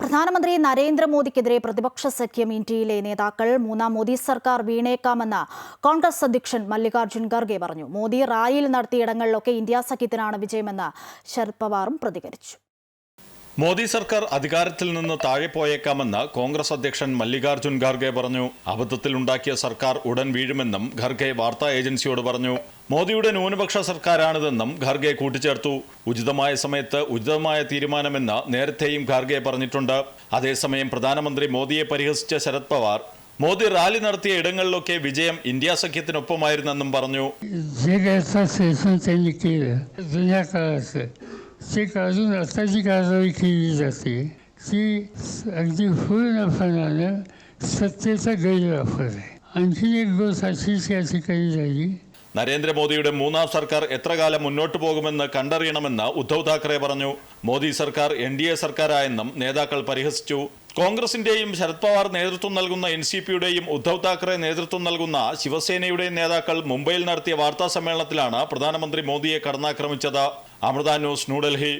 പ്രധാനമന്ത്രി നരേന്ദ്രമോദിക്കെതിരെ പ്രതിപക്ഷ സഖ്യം ഇന്ത്യയിലെ നേതാക്കൾ മൂന്നാം മോദി സർക്കാർ വീണേക്കാമെന്ന് കോൺഗ്രസ് അധ്യക്ഷൻ മല്ലികാർജുൻ ഖർഗെ പറഞ്ഞു. മോദി റാലിയിൽ നടത്തിയ ഇടങ്ങളിലൊക്കെ ഇന്ത്യ സഖ്യത്തിനാണ് വിജയമെന്ന് ശരത് പവാറും പ്രതികരിച്ചു. മോദി സർക്കാർ അധികാരത്തിൽ നിന്ന് താഴെ പോയേക്കാമെന്ന് കോൺഗ്രസ് അധ്യക്ഷൻ മല്ലികാർജുൻ ഖാർഗെ പറഞ്ഞു. അബദ്ധത്തിലുണ്ടാക്കിയ സർക്കാർ ഉടൻ വീഴുമെന്നും ഖർഗെ വാർത്താ ഏജൻസിയോട് പറഞ്ഞു. മോദിയുടെ ന്യൂനപക്ഷ സർക്കാരാണിതെന്നും ഖർഗെ കൂട്ടിച്ചേർത്തു. ഉചിതമായ സമയത്ത് ഉചിതമായ തീരുമാനമെന്ന് നേരത്തെയും ഖാർഗെ പറഞ്ഞിട്ടുണ്ട്. അതേസമയം പ്രധാനമന്ത്രി മോദിയെ പരിഹസിച്ച ശരത് പവാർ മോദി റാലി നടത്തിയ ഇടങ്ങളിലൊക്കെ വിജയം ഇന്ത്യ സഖ്യത്തിനൊപ്പമായിരുന്നെന്നും പറഞ്ഞു. Do Nacalaça. Se caso na tarde casa que diz assim, se aqui foi na fanana, സത്യത്തെ ഗൈരാഫറെ അഞ്ചിനെ ഗോസാക്ഷി കഴിഞ്ഞാൽ നരേന്ദ്രമോദിയുടെ മൂന്നാം സർക്കാർ എത്ര കാലം മുന്നോട്ടു പോകുമെന്ന് കണ്ടറിയണമെന്ന് ഉദ്ധവ് താക്കറെ പറഞ്ഞു. മോദി സർക്കാർ എൻ ഡി എ സർക്കാരായെന്നും നേതാക്കൾ പരിഹസിച്ചു. കോൺഗ്രസിന്റെയും ശരത് പവാർ നേതൃത്വം നൽകുന്ന എൻ സി പിയുടെയും ഉദ്ധവ് താക്കറെ നേതൃത്വം നൽകുന്ന ശിവസേനയുടെയും നേതാക്കൾ മുംബൈയിൽ നടത്തിയ വാർത്താ സമ്മേളനത്തിലാണ് പ്രധാനമന്ത്രി മോദിയെ കടന്നാക്രമിച്ചത്. അമൃത ന്യൂസ് ന്യൂഡൽഹി.